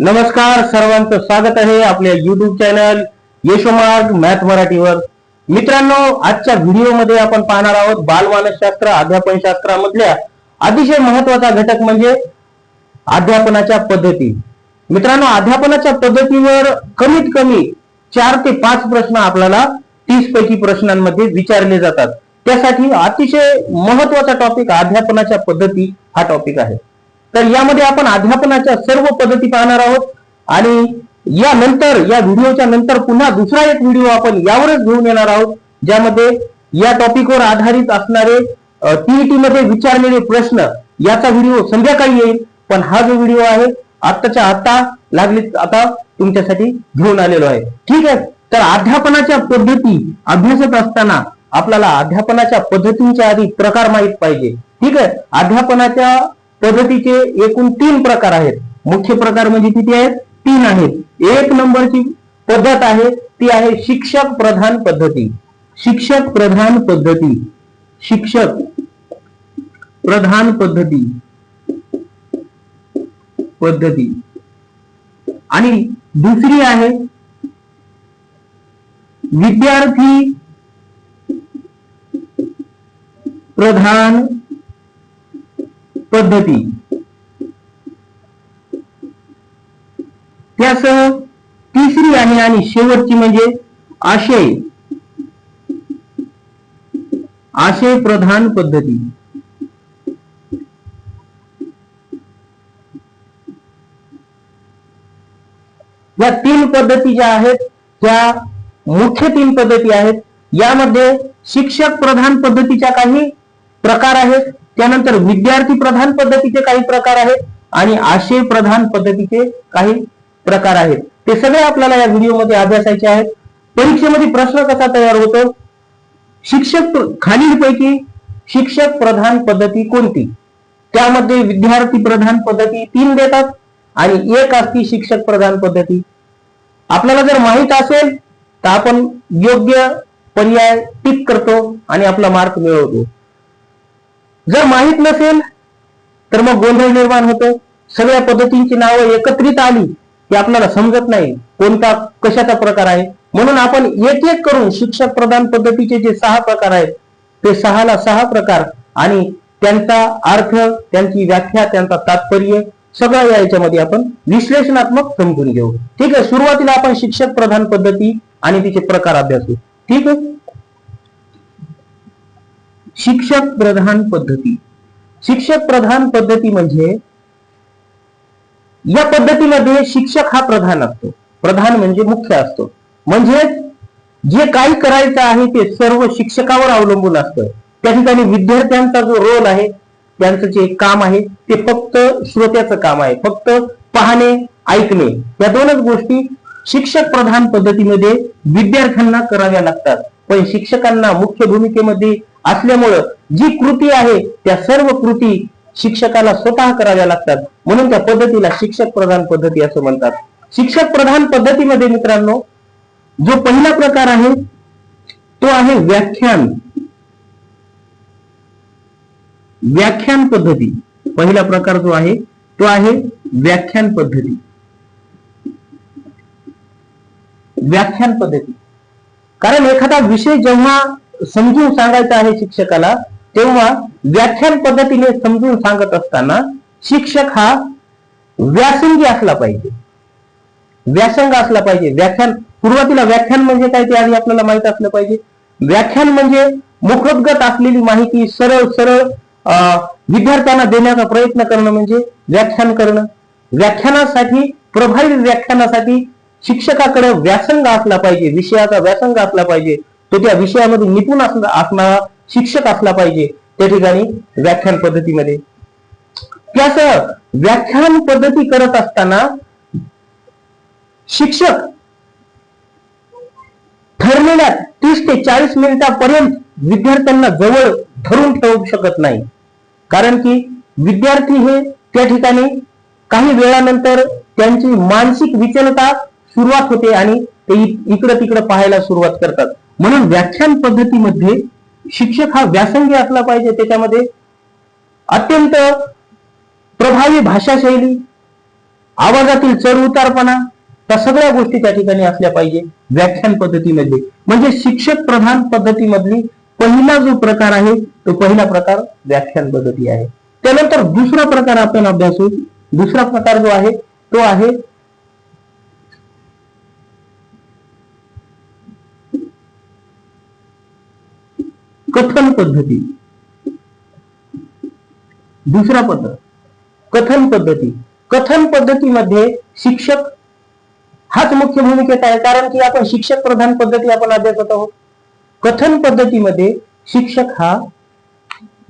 नमस्कार सर्वांचं स्वागत आहे आपल्या युट्यूब चॅनल यशोमार्ग मॅथ मराठीवर. मित्रांनो आजच्या व्हिडिओमध्ये आपण पाहणार आहोत बालमानसशास्त्र अध्यापन शास्त्रामधल्या अतिशय महत्त्वाचा घटक म्हणजे अध्यापनाच्या पद्धती. मित्रांनो अध्यापनाच्या पद्धतीवर कमीत कमी चार ते पाच प्रश्न आपल्याला तीस पैकी प्रश्नांमध्ये विचारले जातात. त्यासाठी अतिशय महत्त्वाचा टॉपिक अध्यापनाच्या पद्धती हा टॉपिक आहे. तर यामध्ये आपण अध्यापनाच्या सर्व पद्धती पाहणार आहोत. आणि या नंतर या व्हिडिओच्या नंतर पुन्हा दुसरा एक व्हिडिओ आपण यावरच घेऊन येणार आहोत ज्यामध्ये या टॉपिकवर आधारित असणारे टीईटी मध्ये विचारलेले प्रश्न याचा व्हिडिओ संध्याकाळी येईल. पण हा जो व्हिडिओ आहे आत्ताच्या आता लागली आता तुमच्यासाठी घेऊन आलेलो आहे. ठीक आहे? तर अध्यापनाच्या पद्धती अभ्यासत असताना आपल्याला अध्यापनाच्या पद्धतींच्या आधी प्रकार माहीत पाहिजे. ठीक आहे? अध्यापनाच्या पद्धतीचे एकूण तीन प्रकार आहेत. मुख्य प्रकार म्हणजे किती आहेत? तीन आहेत. एक नंबरची पद्धत आहे ती आहे शिक्षक प्रधान पद्धती. शिक्षक प्रधान पद्धती. शिक्षक प्रधान पद्धती. पद्धती. आणि दुसरी आहे विद्यार्थी प्रधान पद्धती. त्यासह तिसरी आहे आणि शेवटची म्हणजे आशय. आशय प्रधान पद्धती. या तीन पद्धती ज्या आहेत त्या मुख्य तीन पद्धती आहेत. यामध्ये शिक्षक प्रधान पद्धतीच्या काही प्रकार आहेत. त्यानंतर विद्यार्थी प्रधान पद्धतीचे काही प्रकार आहेत आणि आशय प्रधान पद्धतीचे काही प्रकार आहेत. ते सगळे आपल्याला या व्हिडिओमध्ये अभ्यासायचे आहेत. परीक्षेमध्ये प्रश्न कसा तयार होतो? शिक्षक खालीलपैकी शिक्षक प्रधान पद्धती कोणती? त्यामध्ये विद्यार्थी प्रधान पद्धती तीन देतात आणि एक असती शिक्षक प्रधान पद्धती. आपल्याला जर माहीत असेल तर आपण योग्य पर्याय टिक करतो आणि आपला मार्क मिळवतो. जर माहीत नसेल तर मग गोंधळ निर्माण होतो. सगळ्या पद्धतींची नावं एकत्रित आली की आपल्याला समजत नाही कोणता कशाचा प्रकार आहे. म्हणून आपण एक एक करून शिक्षक प्रधान पद्धतीचे जे सहा प्रकार आहेत ते सहाला सहा प्रकार आणि त्यांचा अर्थ त्यांची व्याख्या त्यांचा तात्पर्य सगळं या याच्यामध्ये आपण विश्लेषणात्मक समजून घेऊ. ठीक आहे सुरुवातीला आपण शिक्षक प्रधान पद्धती आणि तिचे प्रकार अभ्यासू. ठीक आहे? शिक्षक प्रधान पद्धती. शिक्षक प्रधान पद्धती म्हणजे या पद्धतीमध्ये शिक्षक हा प्रधान असतो. प्रधान म्हणजे मुख्य असतो. म्हणजे जे काही करायचं आहे ते सर्व शिक्षकावर अवलंबून असतं. त्या ठिकाणी विद्यार्थ्यांचा जो रोल आहे त्यांचं जे काम आहे ते फक्त श्रोत्याचं काम आहे. फक्त पाहणे ऐकणे या दोनच गोष्टी शिक्षक प्रधान पद्धतीमध्ये विद्यार्थ्यांना कराव्या लागतात. पण शिक्षकांना मुख्य भूमिकेमध्ये असल्यामुळं जी कृती आहे त्या सर्व कृती शिक्षकाला स्वतः कराव्या लागतात. म्हणून त्या पद्धतीला शिक्षक प्रधान पद्धती असं म्हणतात. शिक्षक प्रधान पद्धतीमध्ये मित्रांनो जो पहिला प्रकार आहे तो आहे व्याख्यान. व्याख्यान पद्धती. पहिला प्रकार जो आहे तो आहे व्याख्यान पद्धती. व्याख्यान पद्धती. कारण एखादा विषय जेव्हा समजून सांगायचं आहे शिक्षकाला तेव्हा व्याख्यान पद्धतीने समजून सांगत असताना शिक्षक हा व्यासंगी असला पाहिजे. व्यासंग असला पाहिजे. व्याख्यान सुरुवातीला व्याख्यान म्हणजे काय ते आधी आपल्याला माहीत असलं पाहिजे. व्याख्यान म्हणजे मुखोद्गत असलेली माहिती सरळ सरळ विद्यार्थ्यांना देण्याचा प्रयत्न करणं म्हणजे व्याख्यान करणं. व्याख्यानासाठी प्रभावी व्याख्यानासाठी शिक्षकाकडे व्यासंग असला पाहिजे. विषयाचा व्यासंग असला पाहिजे. तो त्या विषयामध्ये निपुण असणारा शिक्षक असला पाहिजे त्या ठिकाणी व्याख्यान पद्धतीमध्ये. त्यासह व्याख्यान पद्धती करत असताना शिक्षक ठरलेल्या तीस ते चाळीस मिनिटापर्यंत विद्यार्थ्यांना जवळ धरून ठेवू शकत नाही. कारण की विद्यार्थी हे त्या ठिकाणी काही वेळानंतर त्यांची मानसिक विचलता सुरुवात होते आणि ते इकडं तिकडं पाहायला सुरुवात करतात. म्हणून व्याख्यान पद्धतीमध्ये शिक्षक हा व्यासंगी असला पाहिजे त्याच्यामध्ये. अत्यंत प्रभावी भाषाशैली आवाजातील चढ उतारपणा त्या सगळ्या गोष्टी त्या ठिकाणी असल्या पाहिजे व्याख्यान पद्धतीमध्ये. म्हणजे शिक्षक प्रधान पद्धतीमधली पहिला जो प्रकार आहे तो पहिला प्रकार व्याख्यान पद्धती आहे. त्यानंतर दुसरा प्रकार आपण अभ्यासू. दुसरा प्रकार जो आहे तो आहे कथन पद्धती. दुसरा पद्धत कथन पद्धती. कथन पद्धतीमध्ये शिक्षक हाच मुख्य भूमिकेत आहे कारण की आपण शिक्षक प्रधान पद्धती आपण अभ्यासत आहोत. कथन पद्धतीमध्ये शिक्षक हा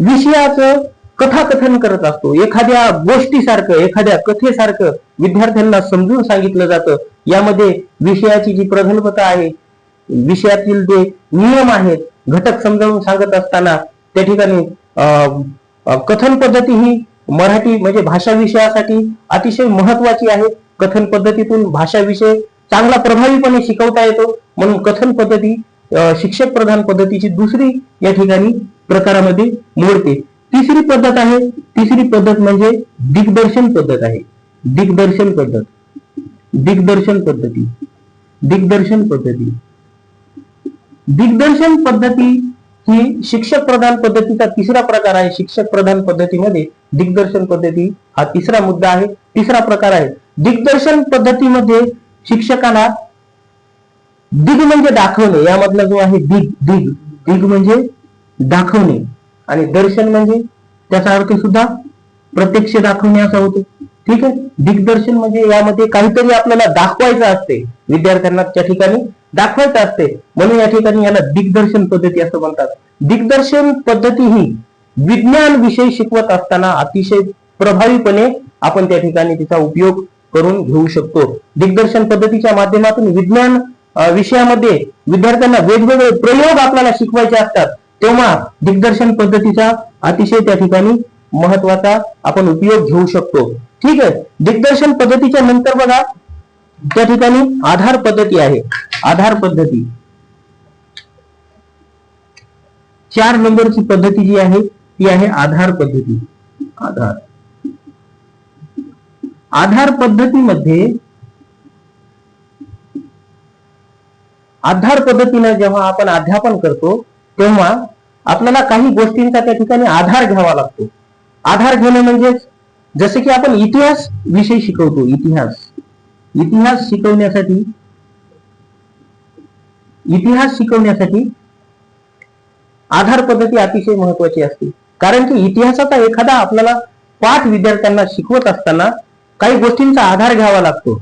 विषयाचं कथाकथन करत असतो. एखाद्या गोष्टीसारखं एखाद्या कथेसारखं विद्यार्थ्यांना समजून सांगितलं जातं. यामध्ये विषयाची जी प्रगल्भता आहे विषयातील जे नियम आहेत घटक समजावून सांगत असताना त्या ठिकाणी अं, कथन पद्धती ही मराठी म्हणजे भाषा विषयासाठी अतिशय महत्वाची आहे. कथन पद्धतीतून भाषा विषय चांगला प्रभावीपणे शिकवता येतो. म्हणून कथन पद्धती शिक्षक प्रधान पद्धतीची दुसरी या ठिकाणी प्रकारामध्ये मोडते. तिसरी पद्धत आहे तिसरी पद्धत म्हणजे दिग्दर्शन पद्धत आहे. दिग्दर्शन पद्धत. दिग्दर्शन पद्धती. दिग्दर्शन पद्धती. दिग्दर्शन पद्धती ही शिक्षक प्रधान पद्धतीचा तिसरा प्रकार आहे. शिक्षक प्रधान पद्धतीमध्ये दिग्दर्शन पद्धती हा तिसरा मुद्दा आहे. तिसरा प्रकार आहे. दिग्दर्शन पद्धतीमध्ये शिक्षकाला दिग म्हणजे दाखवणे यामधला जो आहे दिग दिग. दिग म्हणजे दाखवणे आणि दर्शन म्हणजे त्याचा अर्थ सुद्धा प्रत्यक्ष दाखवणे असा होतो. ठीक आहे? दिग्दर्शन म्हणजे यामध्ये काहीतरी आपल्याला दाखवायचं असते. विद्यार्थ्यांना त्या ठिकाणी दाखवायचं असते. म्हणून या ठिकाणी याला दिग्दर्शन पद्धती असं म्हणतात. दिग्दर्शन पद्धती ही विज्ञान विषय शिकवत असताना अतिशय प्रभावीपणे आपण त्या ठिकाणी तिचा उपयोग करून घेऊ शकतो. दिग्दर्शन पद्धतीच्या माध्यमातून विज्ञान विषयामध्ये विद्यार्थ्यांना वेगवेगळे प्रयोग आपल्याला शिकवायचे असतात. तेव्हा दिग्दर्शन पद्धतीचा अतिशय त्या ठिकाणी महत्त्वाचा आपण उपयोग घेऊ शकतो. ठीक आहे. दिग्दर्शन पद्धतीच्या नंतर बघा त्या ठिकाणी आधार पद्धती आहे. आधार पद्धती. चार नंबरची पद्धती जी आहे ती आहे आधार पद्धती. आधार. आधार पद्धतीमध्ये आधार पद्धतीने जेव्हा आपण अध्यापन करतो तेव्हा आपल्याला काही गोष्टींचा त्या ठिकाणी आधार घ्यावा लागतो. आधार घेणे म्हणजेच जसे की आपण इतिहास विषय शिकवतो इतिहास. इतिहास शिकवण्यासाठी इतिहास शिकवण्यासाठी आधार पद्धती अतिशय महत्वाची असते. कारण की इतिहासाचा एखादा आपल्याला पाठ विद्यार्थ्यांना शिकवत असताना काही गोष्टींचा आधार घ्यावा लागतो.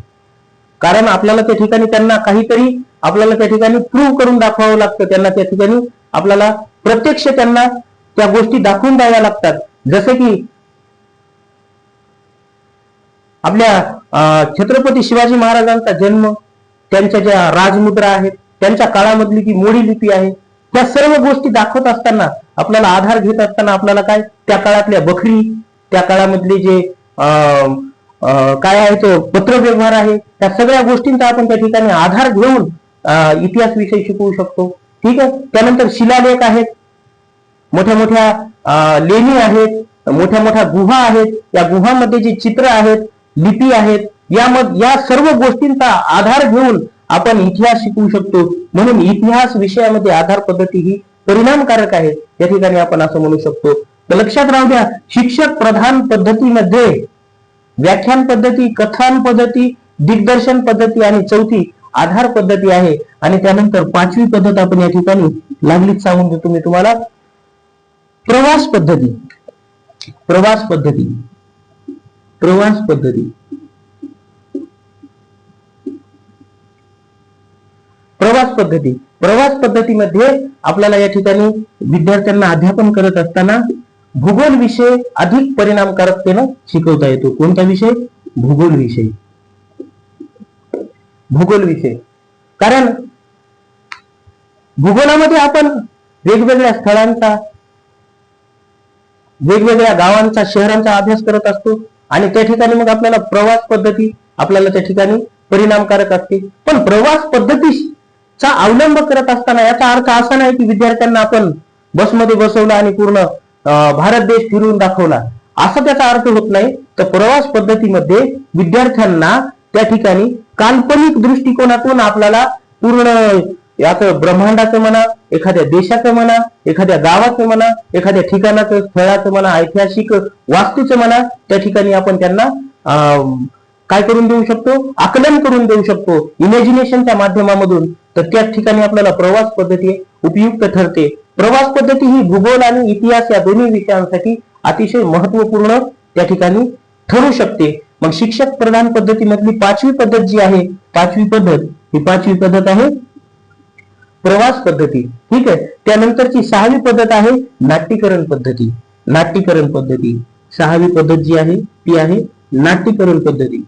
कारण आपल्याला त्या ठिकाणी त्यांना काहीतरी आपल्याला त्या ठिकाणी प्रूव्ह करून दाखवावं लागतं. त्यांना त्या ठिकाणी आपल्याला प्रत्यक्ष त्यांना त्या गोष्टी दाखवून द्याव्या लागतात. जसे की आपल्या अं, छत्रपती शिवाजी महाराजांचा जन्म त्यांच्या ज्या राजमुद्रा आहेत त्यांच्या काळामधली जी मोडी लिपी आहे त्या सर्व गोष्टी दाखवत असताना आपल्याला आधार घेत असताना आपल्याला काय? त्या काळातल्या बखरी त्या काळामधले जे काय आहे तो पत्रव्यवहार आहे त्या सगळ्या गोष्टींचा आपण त्या ठिकाणी आधार घेऊन इतिहास विषय शिकवू शकतो. ठीक आहे? त्यानंतर शिलालेख आहेत. मोठ्या मोठ्या अं, लेणी आहेत मोठ्या मोठ्या गुहा आहेत. या गुहामध्ये जे चित्र आहेत लिपी आहेत. यामध्ये या सर्व गोष्टींचा आधार घेऊन आपण इतिहास शिकवू शकतो. म्हणून इतिहास विषयामध्ये आधार पद्धती ही परिणामकारक आहे. या ठिकाणी आपण असं म्हणू शकतो. तर लक्षात राहू द्या शिक्षक प्रधान पद्धतीमध्ये व्याख्यान पद्धती कथान पद्धती दिग्दर्शन पद्धती आणि चौथी आधार पद्धती आहे. आणि त्यानंतर पाचवी पद्धत आपण या ठिकाणी लागलीच सांगून देतो मी तुम्हाला. प्रवास पद्धती. प्रवास पद्धती. प्रवास पद्धती. प्रवास पद्धती. प्रवास पद्धतीमध्ये आपल्याला या ठिकाणी विद्यार्थ्यांना अध्यापन करत असताना भूगोल विषय अधिक परिणामकारकतेनं शिकवता येतो. कोणता विषय? भूगोल विषय. भूगोल विषय. कारण भूगोलामध्ये आपण वेगवेगळ्या स्थळांचा वेगवेगळ्या गावांचा शहरांचा अभ्यास करत असतो. आणि त्या ठिकाणी मग आपल्याला प्रवास पद्धती आपल्याला त्या ठिकाणी परिणामकारक असते पण प्रवास पद्धतीचा अवलंब करत असताना याचा अर्थ असा नाही की विद्यार्थ्यांना आपण बसमध्ये बसवलं आणि पूर्ण भारत देश फिरून दाखवला. असा त्याचा अर्थ होत नाही. तर प्रवास पद्धतीमध्ये विद्यार्थ्यांना त्या ठिकाणी काल्पनिक दृष्टिकोनातून आपल्याला पूर्ण याचं ब्रह्मांडाचं म्हणा एखाद्या देशाचं म्हणा एखाद्या गावाचं म्हणा एखाद्या ठिकाणाचं स्थळाचं म्हणा ऐतिहासिक वास्तूचं म्हणा त्या ठिकाणी आपण त्यांना अं, काय करून देऊ शकतो? आकलन करून देऊ शकतो. इमॅजिनेशनच्या माध्यमामधून. तर त्याच ठिकाणी आपल्याला प्रवास पद्धती उपयुक्त ठरते. प्रवास पद्धती ही भूगोल आणि इतिहास या दोन्ही विषयांसाठी अतिशय महत्त्वपूर्ण त्या ठिकाणी ठरू शकते. मग शिक्षक प्रधान पद्धतीमधली पाचवी पद्धत जी आहे पाचवी पद्धत. ही पाचवी पद्धत आहे प्रवास पद्धती. ठीक आहे? त्यानंतरची सहावी पद्धत आहे नाट्यकरण पद्धती. नाट्यकरण पद्धती. सहावी पद्धत जी आहे ती आहे नाट्यकरण पद्धती.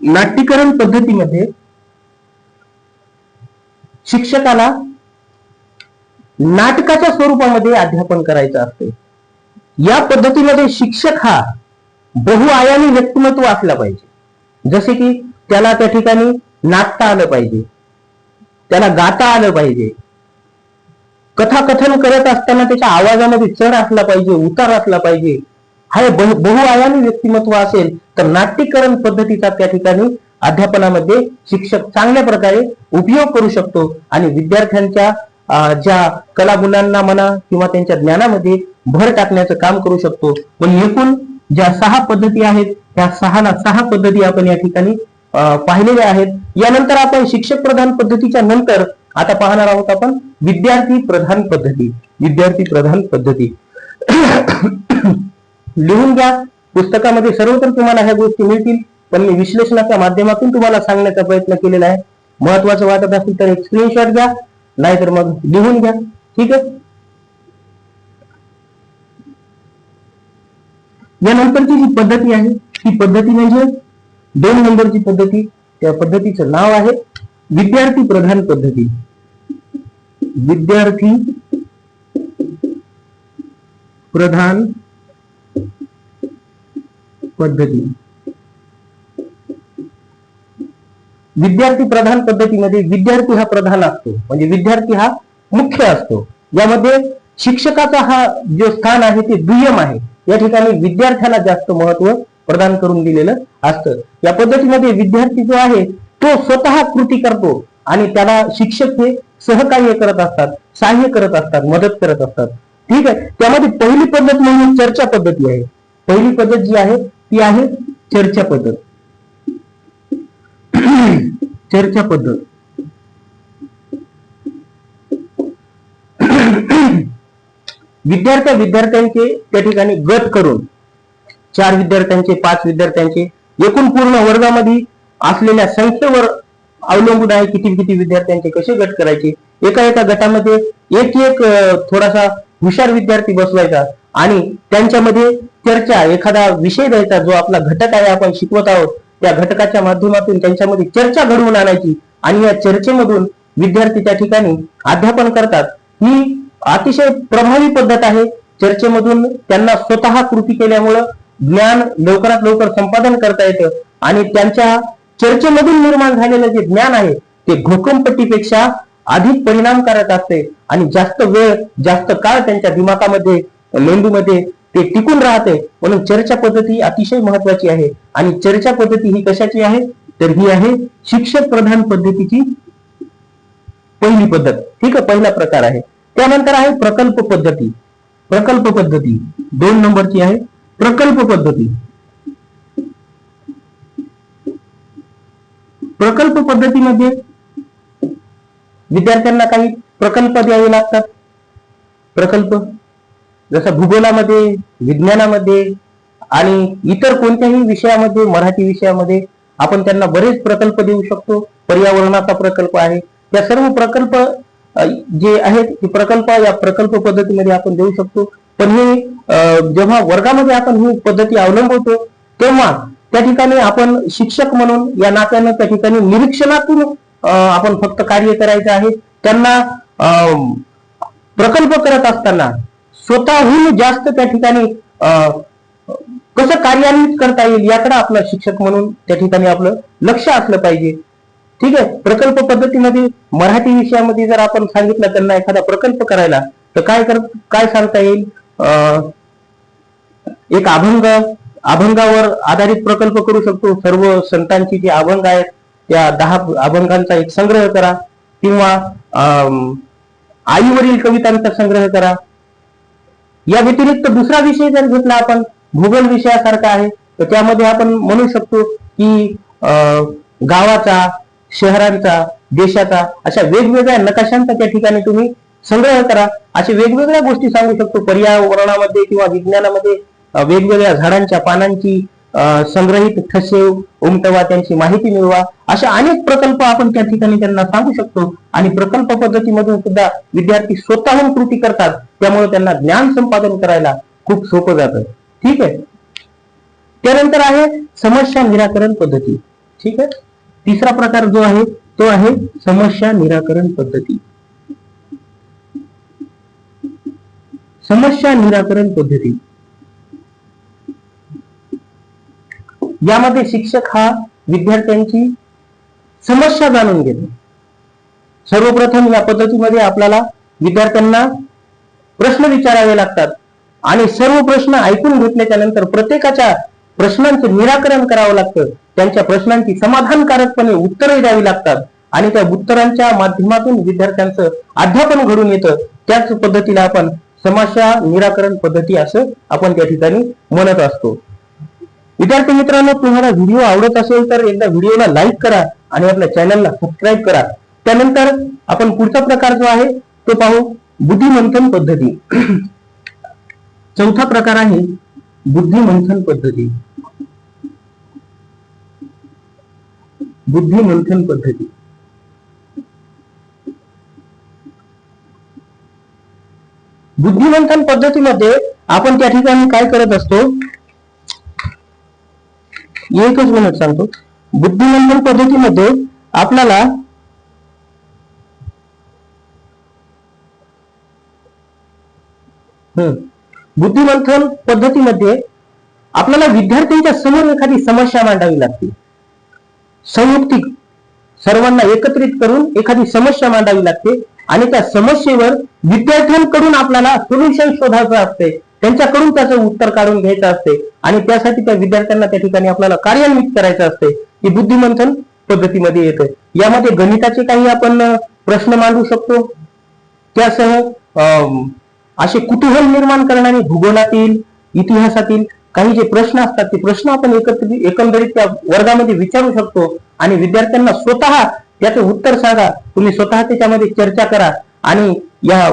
नाट्यकरण पद्धतीमध्ये शिक्षकाला नाटकाच्या स्वरूपामध्ये अध्यापन करायचं असते. या पद्धतीमध्ये शिक्षक हा बहुआयामी व्यक्तिमत्व असला पाहिजे. जसे की त्याला त्या ठिकाणी नाचता आलं पाहिजे. त्याला गाता आलं पाहिजे. कथाकथन करत असताना त्याच्या आवाजामध्ये चढ असला पाहिजे उतार असला पाहिजे. हा बहुआयामी व्यक्तिमत्व असेल तर नाट्यकरण पद्धतीचा त्या ठिकाणी अध्यापनामध्ये शिक्षक चांगल्या प्रकारे उपयोग करू शकतो. आणि विद्यार्थ्यांच्या ज्या कलागुणांना म्हणा किंवा त्यांच्या ज्ञानामध्ये भर टाकण्याचं काम करू शकतो. पण एकूण ज्या सहा पद्धती आहेत त्या सहाला सहा पद्धती आपण या ठिकाणी पाहिलेले आहेत. यानंतर आपण शिक्षक प्रधान पद्धतीच्या नंतर आता पाहणार आहोत आपण विद्यार्थी प्रधान पद्धती. विद्यार्थी प्रधान पद्धती. लिहून घ्या. पुस्तकामध्ये सर्वत्र तुम्हाला ह्या गोष्टी मिळतील पण मी विश्लेषणाच्या माध्यमातून तुम्हाला सांगण्याचा प्रयत्न केलेला आहे. महत्वाचं वाटत असेल तर एक स्क्रीनशॉट घ्या नाहीतर मग लिहून घ्या. ठीक आहे? यानंतरची जी पद्धती आहे ती पद्धती म्हणजे दोन नंबरची पद्धती त्या पद्धतीचं नाव आहे विद्यार्थी प्रधान पद्धती. विद्यार्थी प्रधान पद्धती. विद्यार्थी प्रधान पद्धतीमध्ये विद्यार्थी हा प्रधान असतो म्हणजे विद्यार्थी हा मुख्य असतो. यामध्ये शिक्षकाचा हा जो स्थान आहे ते दुय्यम आहे. या ठिकाणी विद्यार्थ्याला जास्त महत्त्व प्रदान करून दिलेलं असतं. या पद्धतीमध्ये विद्यार्थी जो आहे तो स्वतः कृती करतो आणि त्याला शिक्षक हे सहकार्य करत असतात सहाय्य करत असतात मदत करत असतात. ठीक आहे? त्यामध्ये पहिली पद्धत म्हणजे चर्चा पद्धती आहे. पहिली पद्धत जी आहे ती आहे चर्चा पद्धत. चर्चा पद्धत. विद्यार्थ्या विद्यार्थ्यांचे त्या ठिकाणी गट करून चार विद्यार्थ्यांचे पाच विद्यार्थ्यांचे. एकूण पूर्ण वर्गामध्ये असलेल्या संख्येवर अवलंबून आहे किती किती विद्यार्थ्यांचे कसे गट करायचे. एका एका गटामध्ये एक एक थोडासा हुशार विद्यार्थी बसवायचा आणि त्यांच्यामध्ये चर्चा एखादा विषय द्यायचा जो आपला घटक आहे आपण शिकवत आहोत. त्या घटकाच्या माध्यमातून त्यांच्यामध्ये चर्चा घडवून आणायची आणि या चर्चेमधून विद्यार्थी त्या ठिकाणी अध्यापन करतात. ही अतिशय प्रभावी पद्धत आहे. चर्चेमधून त्यांना स्वतः कृती केल्यामुळं ज्ञान लवकरात लवकर संपादन करता येतं. आणि त्यांच्या चर्चेमधून निर्माण झालेलं जे ज्ञान आहे ते घोकमपट्टीपेक्षा अधिक परिणामकारक असते. आणि जास्त वेळ जास्त काळ त्यांच्या दिमागामध्ये मेंदूमध्ये ते टिकून राहते. म्हणून चर्चा पद्धती अतिशय महत्वाची आहे. आणि चर्चा पद्धती ही कशाची आहे? तर ही आहे शिक्षक प्रधान पद्धतीची पहिली पद्धत. ठीक आहे पहिला प्रकार आहे. त्यानंतर आहे प्रकल्प पद्धती. प्रकल्प पद्धती. दोन नंबरची आहे. प्रकल्प पद्धती. प्रकल्प पद्धतीमध्ये विद्यार्थ्यांना काही प्रकल्प द्यावे लागतात. प्रकल्प जसं भूगोलामध्ये विज्ञानामध्ये आणि इतर कोणत्याही विषयामध्ये मराठी विषयामध्ये आपण त्यांना बरेच प्रकल्प देऊ शकतो. पर्यावरणाचा प्रकल्प आहे. या सर्व प्रकल्प जे आहेत ते प्रकल्प या प्रकल्प पद्धतीमध्ये आपण देऊ शकतो. पण हे जेव्हा वर्गामध्ये आपण ही पद्धती अवलंबवतो तेव्हा त्या ठिकाणी आपण शिक्षक म्हणून या नात्यानं त्या ठिकाणी निरीक्षणातून आपण फक्त कार्य करायचं आहे. त्यांना प्रकल्प करत असताना स्वतःहून जास्त त्या ठिकाणी कसं कार्यान्वित करता येईल याकडे आपलं शिक्षक म्हणून त्या ठिकाणी आपलं लक्ष असलं पाहिजे. ठीक आहे? प्रकल्प पद्धतीमध्ये मराठी विषयामध्ये जर आपण सांगितलं त्यांना एखादा प्रकल्प करायला तर काय कर काय सांगता येईल? अं, एक अभंग अभंगावर आधारित प्रकल्प करू शकतो. सर्व संतांची जी अभंग आहेत त्या दहा अभंगांचा एक संग्रह करा. किंवा अं, आईवरील कवितांचा संग्रह करा. या व्यतिरिक्त दुसरा विषय जर घेतला आपण भूगोल विषयासारखा आहे तर त्यामध्ये आपण म्हणू शकतो की अं, गावाचा शहरांचा देशाचा अशा वेगवेगळ्या नकाशांचा त्या ठिकाणी तुम्ही संग्रह करा. अशा वेगवेगळ्या गोष्टी सांगू शकतो. पर्यावरणामध्ये किंवा विज्ञानामध्ये. वेगवेगळ्या झाडांच्या पानांची संग्रहित ठसे उमटवा त्यांची माहिती मिळवा अशा अनेक प्रकल्प आपण त्या ठिकाणी त्यांना सांगू शकतो. आणि प्रकल्प पद्धतीमधून सुद्धा विद्यार्थी स्वतःहून कृती करतात. त्यामुळे त्यांना ज्ञान संपादन करायला खूप सोपं जातं. ठीक आहे? त्यानंतर आहे समस्या निराकरण पद्धती. ठीक आहे? तिसरा प्रकार जो आहे तो आहे समस्या निराकरण पद्धती. समस्या निराकरण पद्धती. यामध्ये शिक्षक हा विद्यार्थ्यांची समस्या जाणून घेतो. सर्वप्रथम या पद्धतीमध्ये आपल्याला विद्यार्थ्यांना प्रश्न विचारावे लागतात आणि सर्व प्रश्न ऐकून घेतल्याच्या नंतर प्रत्येकाच्या प्रश्नांचं निराकरण करावं लागतं. त्यांच्या प्रश्नांची समाधानकारकपणे उत्तरे द्यावी लागतात आणि त्या उत्तरांच्या माध्यमातून विद्यार्थ्यांचं अध्यापन घडून येतं. त्याच पद्धतीला आपण समस्या निराकरण पद्धती असं आपण त्या ठिकाणी म्हणत असतो. विद्यार्थी मित्रांनो तुम्हाला व्हिडिओ आवडत असेल तर एकदा व्हिडिओला लाईक करा आणि आपल्या चॅनलला सबस्क्राईब करा. त्यानंतर आपण पुढचा प्रकार जो आहे तो पाहू बुद्धिमंथन पद्धती. चौथा प्रकार आहे बुद्धिमंथन पद्धती. बुद्धिमंथन पद्धती. बुद्धिमंथन पद्धतीमध्ये आपण त्या ठिकाणी काय करत असतो? एकच मिनिट सांगतो. बुद्धिमंदन पद्धतीमध्ये आपल्याला हम्म. बुद्धिमंथन पद्धतीमध्ये आपल्याला विद्यार्थ्यांच्या समोर एखादी समस्या मांडावी लागते. संयुक्तिक सर्वांना एकत्रित करून एखादी समस्या मांडावी लागते आणि त्या समस्येवर विद्यार्थ्यांकडून आपल्याला सोल्युशन शोधायचं असते. त्यांच्याकडून त्याचं उत्तर काढून घ्यायचं असते. आणि त्यासाठी त्या विद्यार्थ्यांना त्या ठिकाणी आपल्याला कार्यान्वित करायचं असते की बुद्धिमंथन पद्धतीमध्ये येतं. यामध्ये गणिताचे काही आपण प्रश्न मांडू शकतो. त्यासह अं, असे कुतूहल निर्माण करणारे भूगोलातील इतिहासातील काही जे प्रश्न असतात ते प्रश्न आपण एकत्रित एकंदरीत त्या वर्गामध्ये विचारू शकतो आणि विद्यार्थ्यांना स्वतः त्याचं उत्तर सांगा. तुम्ही स्वतः त्याच्यामध्ये चर्चा करा आणि या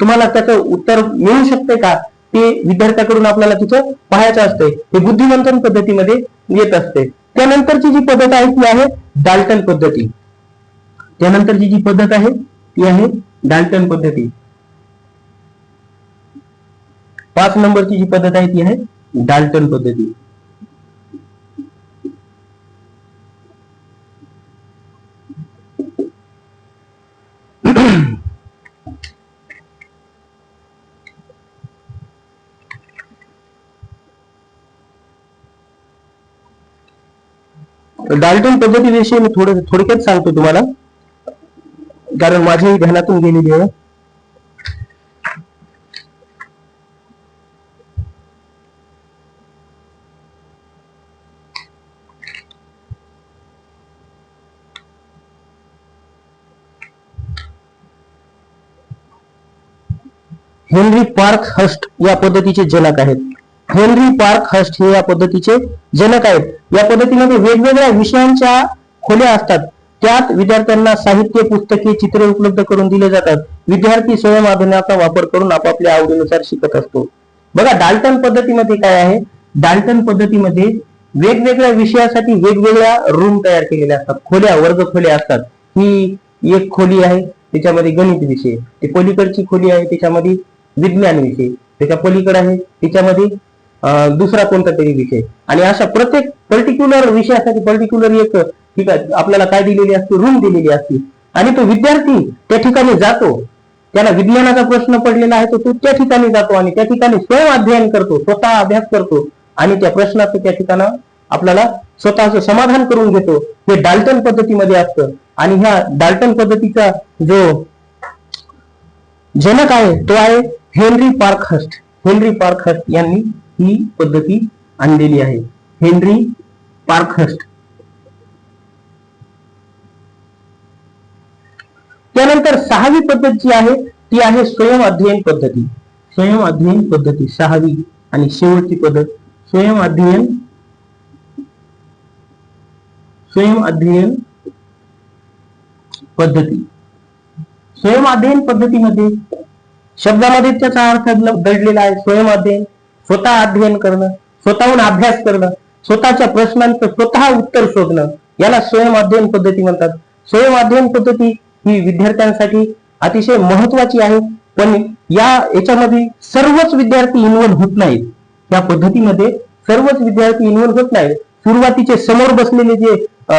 तुम्हाला त्याचं उत्तर मिळू शकते का? ते विद्यार्थ्याकडून आपल्याला तिथं पाहायचं असते हे बुद्धिमंथन पद्धतीमध्ये येत असते त्यानंतरची जी पद्धत आहे ती आहे डाल्टन पद्धती. त्यानंतरची जी पद्धत आहे ती आहे डाल्टन पद्धती. पाच नंबरची जी पद्धत आहे ती आहे डाल्टन पद्धती. डाल्टन पद्धतीविषयी मी थोडं थोडक्यात सांगतो तुम्हाला. कारण माझ्याही ध्यानातून गेलेली आहे. हेनरी पार्क हस्ट या पद्धतीचे जनक आहेत. हेनरी पार्क हस्ट हे या पद्धतीचे जनक आहेत. या पद्धतीमध्ये वेगवेगळ्या विषयांच्या खोल्या असतात. त्यात विद्यार्थ्यांना साहित्य पुस्तके चित्रे उपलब्ध करून दिले जातात. विद्यार्थी स्वयंमाध्यमाचा वापर करून आपापल्या आवडीनुसार शिकत असतो. बघा डाल्टन पद्धतीमध्ये काय आहे? डाल्टन पद्धतीमध्ये वेगवेगळ्या विषयासाठी वेगवेगळ्या रूम तयार केलेल्या असतात. खोल्या वर्ग खोल्या असतात. ही एक खोली आहे त्याच्यामध्ये गणित विषय. ते पलीकडची खोली आहे त्याच्यामध्ये विज्ञान विषय. त्याच्या पलीकडे आहे त्याच्यामध्ये दुसरा कोणता तरी विषय. आणि अशा प्रत्येक पर्टिक्युलर विषयासाठी पर्टिक्युलर एक ठीक आहे आपल्याला काय दिलेली असते? रूम दिलेली असते. आणि तो विद्यार्थी त्या ठिकाणी जातो. त्याला विज्ञानाचा प्रश्न पडलेला आहे तो तो त्या ठिकाणी जातो आणि त्या ठिकाणी स्वयं अध्ययन करतो स्वतः अभ्यास करतो. आणि त्या प्रश्नाचं त्या ठिकाणी आपल्याला स्वतःचं समाधान करून घेतो. हे डाल्टन पद्धतीमध्ये असतं. आणि ह्या डाल्टन पद्धतीचा जो जनक आहे तो आहे हेनरी पार्कहस्ट हेनरी पार्कहस्ट यांनी ही पद्धती आणलेली आहे. हेनरी पार्कहस्ट त्यानंतर सहावी पद्धत जी आहे ती आहे स्वयं अध्ययन पद्धती. स्वयं अध्ययन पद्धती सहावी आणि शेवटची पद्धत. स्वयं अध्ययन स्वयं अध्ययन पद्धती. स्वयं अध्ययन पद्धतीमध्ये शब्दामध्ये त्याचा अर्थ दडलेला आहे स्वयं अध्ययन. स्वतः अध्ययन करणं स्वतःहून अभ्यास करणं स्वतःच्या प्रश्नांचं स्वतः उत्तर शोधणं याला स्वयं अध्ययन पद्धती म्हणतात. स्वयं अध्ययन पद्धती ही विद्यार्थ्यांसाठी अतिशय महत्वाची आहे पण या याच्यामध्ये सर्वच विद्यार्थी इन्व्हॉल्व होत नाहीत. या पद्धतीमध्ये सर्वच विद्यार्थी इन्व्हॉल्व होत नाहीत. सुरुवातीचे समोर बसलेले जे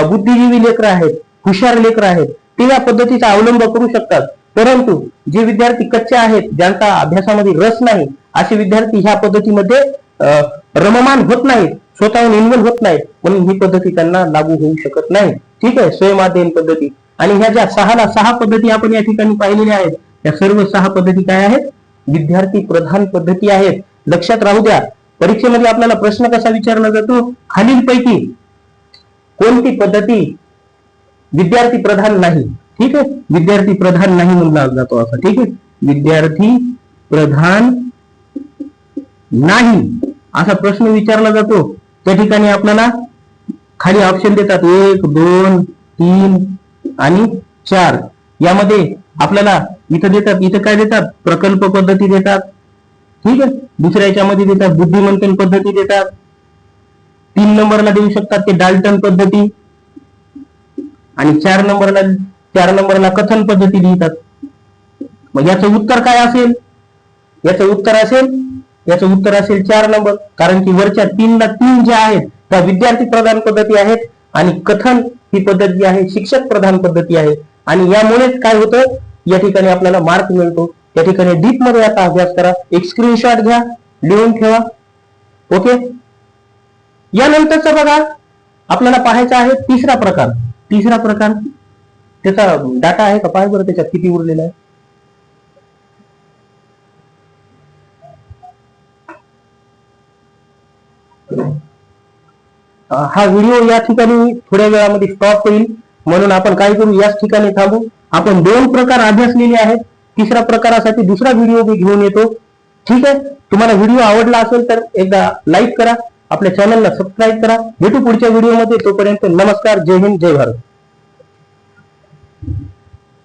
बुद्धिजीवी लेकर आहेत हुशार लेकर आहेत ते या पद्धतीचा अवलंब करू शकतात. परंतु जे विद्यार्थी कच्चे आहेत ज्यांचा अभ्यासामध्ये रस नाही असे विद्यार्थी ह्या पद्धतीमध्ये अं, रममान होत नाहीत स्वतःहून इन्व्हॉल्व होत नाहीत. म्हणून ही पद्धती त्यांना लागू होऊ शकत नाही. ठीक आहे? स्वयंअध्ययन पद्धती. आणि ह्या ज्या सहाला सहा पद्धती आपण या ठिकाणी पाहिलेल्या आहेत त्या सर्व सहा पद्धती काय आहेत? विद्यार्थी प्रधान पद्धती आहेत. लक्षात राहू द्या. परीक्षेमध्ये आपल्याला प्रश्न कसा विचारला जातो? खालीलपैकी कोणती पद्धती विद्यार्थी प्रधान नाही? ठीक आहे? विद्यार्थी प्रधान नाही म्हणला जातो असा. ठीक आहे? विद्यार्थी प्रधान नाही. असा प्रश्न विचारला जातो. त्या ठिकाणी आपल्याला खाली ऑप्शन देतात. एक दोन तीन आणि चार. यामध्ये आपल्याला इथं देतात इथं काय देतात? प्रकल्प पद्धती देतात. ठीक आहे? दुसऱ्या याच्यामध्ये देतात बुद्धिमंथन पद्धती देतात. तीन नंबरला देऊ शकतात ते डाल्टन पद्धती. आणि चार नंबरला चार नंबरला कथन पद्धती लिहितात मग याचं उत्तर काय असेल? याचं उत्तर असेल याचं उत्तर असेल चार नंबर. कारण की वरच्या तीनला तीन ज्या आहेत त्या विद्यार्थी प्रधान पद्धती आहेत आणि कथन ही पद्धत जी आहे शिक्षक प्रधान पद्धती आहे. आणि यामुळेच काय होतं या ठिकाणी आपल्याला मार्क मिळतो. या ठिकाणी डीपमध्ये आता अभ्यास करा. एक स्क्रीनशॉट घ्या लिहून ठेवा. ओके? यानंतरचा बघा आपल्याला पाहायचा आहे तिसरा प्रकार. तिसरा प्रकार त्याचा डाटा आहे का? पाय बरं त्याच्यात किती उरलेला आहे. हा व्हिडिओ या ठिकाणी थोड्या वेळामध्ये स्टॉप होईल. म्हणून आपण काय करू याच ठिकाणी थांबू. आपण दोन प्रकार अभ्यासलेले आहेत. तिसऱ्या प्रकारासाठी दुसरा व्हिडिओ मी घेऊन येतो. ठीक आहे? तुम्हाला व्हिडिओ आवडला असेल तर एकदा लाईक करा. आपल्या चॅनलला सबस्क्राईब करा. भेटू पुढच्या व्हिडिओमध्ये. तोपर्यंत नमस्कार. जय हिंद जय भारत.